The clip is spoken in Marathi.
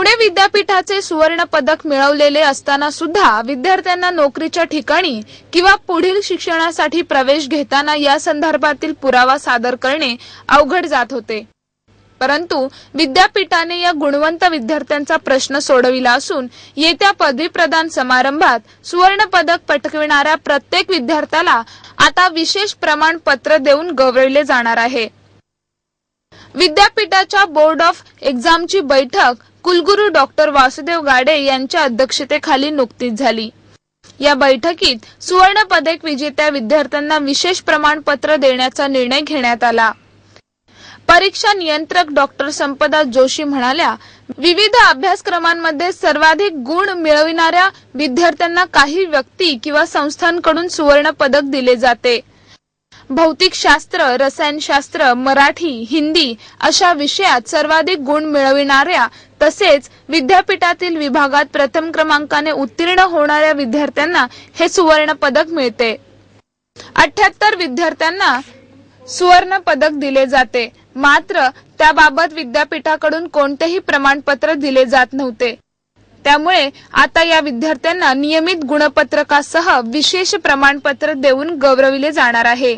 पुणे विद्यापीठाचे सुवर्ण पदक मिळवलेले असताना सुद्धा विद्यार्थ्यांना नोकरीच्या ठिकाणी किंवा पुढील शिक्षणासाठी प्रवेश घेताना या संदर्भातील पुरावा सादर करणे अवघड जात होते. परंतु विद्यापीठाने या गुणवंत विद्यार्थ्यांचा प्रश्न सोडविला असून येत्या पदवी प्रदान समारंभात सुवर्ण पदक पटकविणाऱ्या प्रत्येक विद्यार्थ्याला आता विशेष प्रमाणपत्र देऊन गौरवले जाणार आहे. विद्यापीठाच्या बोर्ड ऑफ एक्झामची बैठक कुलगुरू डॉक्टर वासुदेव गाडे यांच्या अध्यक्षतेखाली नुकतीच झाली. या बैठकीत सुवर्ण पदक विजेत्या विद्यार्थ्यांना विशेष प्रमाणपत्र देण्याचा निर्णय घेण्यात आला. परीक्षा नियंत्रक डॉक्टर संपदा जोशी म्हणाल्या विविध अभ्यासक्रमांमध्ये सर्वाधिक गुण मिळविणाऱ्या विद्यार्थ्यांना काही व्यक्ती किंवा संस्थांकडून सुवर्ण पदक दिले जाते. भौतिकशास्त्र रसायनशास्त्र मराठी हिंदी अशा विषयात सर्वाधिक गुण मिळविणाऱ्या तसेच विद्यापीठातील विभागात प्रथम क्रमांकाने उत्तीर्ण होणाऱ्या विद्यार्थ्यांना हे सुवर्ण पदक मिळते. अठ्याहत्तर विद्यार्थ्यांना सुवर्ण पदक दिले जाते. मात्र त्याबाबत विद्यापीठाकडून कोणतेही प्रमाणपत्र दिले जात नव्हते. त्यामुळे आता या विद्यार्थ्यांना नियमित गुणपत्रकासह विशेष प्रमाणपत्र देऊन गौरविले जाणार आहे.